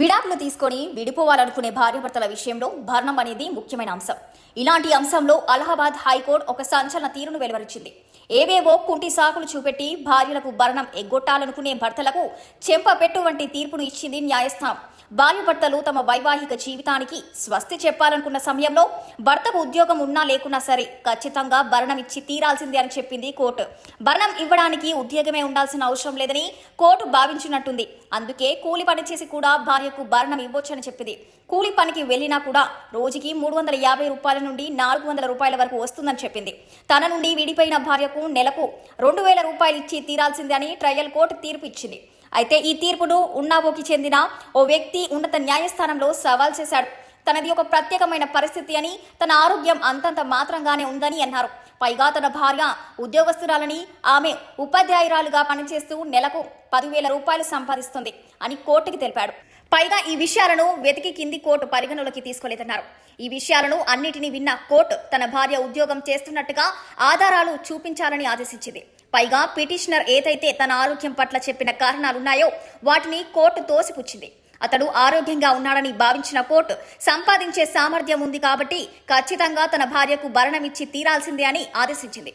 విడాకులు తీసుకొని విడిపోవాలనుకునే భార్యాభర్తల విషయంలో భరణం అనేది ముఖ్యమైన అంశం. ఇలాంటి అంశంలో అలహాబాద్ హైకోర్టు ఒక సంచలన తీరును వెలువరించింది. ఏవేవో కుంటి సాకులు చూపెట్టి భార్యలకు భరణం ఎగ్గొట్టాలనుకునే భర్తలకు చెంపపెట్టు వంటి తీర్పును ఇచ్చింది న్యాయస్థానం. భార్యభర్తలు తమ వైవాహిక జీవితానికి స్వస్తి చెప్పాలనుకున్న సమయంలో భర్తకు ఉద్యోగం ఉన్నా లేకున్నా సరే ఖచ్చితంగా భరణం ఇచ్చి తీరాల్సిందే అని చెప్పింది కోర్టు. భరణం ఇవ్వడానికి ఉద్యోగమే ఉండాల్సిన అవసరం లేదని కోర్టు భావించినట్టుంది. అందుకే కూలి పని చేసి కూడా భార్యకు భరణం ఇవ్వొచ్చని చెప్పింది. కూలి పనికి వెళ్ళినా కూడా రోజుకి మూడు వందల యాభై రూపాయల నుండి నాలుగు వందల రూపాయల వరకు వస్తుందని చెప్పింది. తన నుండి విడిపోయిన భార్యకు నెలకు రెండు వేల రూపాయలు ఇచ్చి తీరాల్సిందే అని ట్రయల్ కోర్టు తీర్పు ఇచ్చింది. అయితే ఈ తీర్పును ఉన్నావోకి చెందిన ఓ వ్యక్తి ఉన్నత న్యాయస్థానంలో సవాల్ చేశాడు. తనది ఒక ప్రత్యేకమైన పరిస్థితి అని తన ఆరోగ్యం అంతంత మాత్రంగానే ఉందని అన్నారు. పైగా తన భార్య ఉద్యోగస్తురాలని ఆమె ఉపాధ్యాయురాలుగా పనిచేస్తూ నెలకు పదివేల రూపాయలు సంపాదిస్తుంది అని కోర్టుకి తెలిపాడు. పైగా ఈ విషయాలను వెతికి కింది కోర్టు పరిగణలోకి తీసుకోలేదన్నారు. ఈ విషయాలను అన్నిటినీ విన్న కోర్టు తన భార్య ఉద్యోగం చేస్తున్నట్టుగా ఆధారాలు చూపించాలని ఆదేశించింది. పైగా పిటిషనర్ ఏదైతే తన ఆరోగ్యం పట్ల చెప్పిన కారణాలున్నాయో వాటిని కోర్టు తోసిపుచ్చింది. అతడు ఆరోగ్యంగా ఉన్నాడని భావించిన కోర్టు సంపాదించే సామర్థ్యం ఉంది కాబట్టి ఖచ్చితంగా తన భార్యకు భరణమిచ్చి తీరాల్సిందే అని ఆదేశించింది.